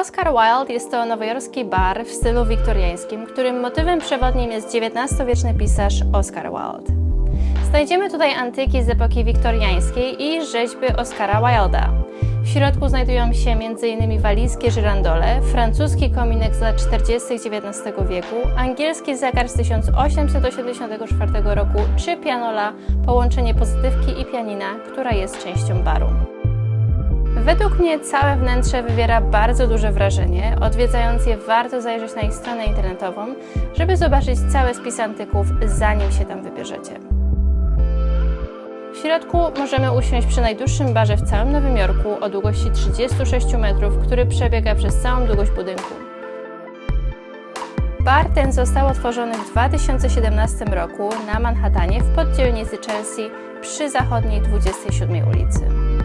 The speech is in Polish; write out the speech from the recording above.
Oscar Wilde jest to nowojorski bar w stylu wiktoriańskim, którym motywem przewodnim jest XIX-wieczny pisarz Oscar Wilde. Znajdziemy tutaj antyki z epoki wiktoriańskiej i rzeźby Oscara Wilda. W środku znajdują się m.in. walijskie żyrandole, francuski kominek z lat 40. XIX wieku, angielski zegar z 1884 roku czy pianola, połączenie pozytywki i pianina, która jest częścią baru. Według mnie całe wnętrze wywiera bardzo duże wrażenie. Odwiedzając je warto zajrzeć na ich stronę internetową, żeby zobaczyć cały spis antyków, zanim się tam wybierzecie. W środku możemy usiąść przy najdłuższym barze w całym Nowym Jorku o długości 36 metrów, który przebiega przez całą długość budynku. Bar ten został otworzony w 2017 roku na Manhattanie w poddzielnicy Chelsea przy zachodniej 27 ulicy.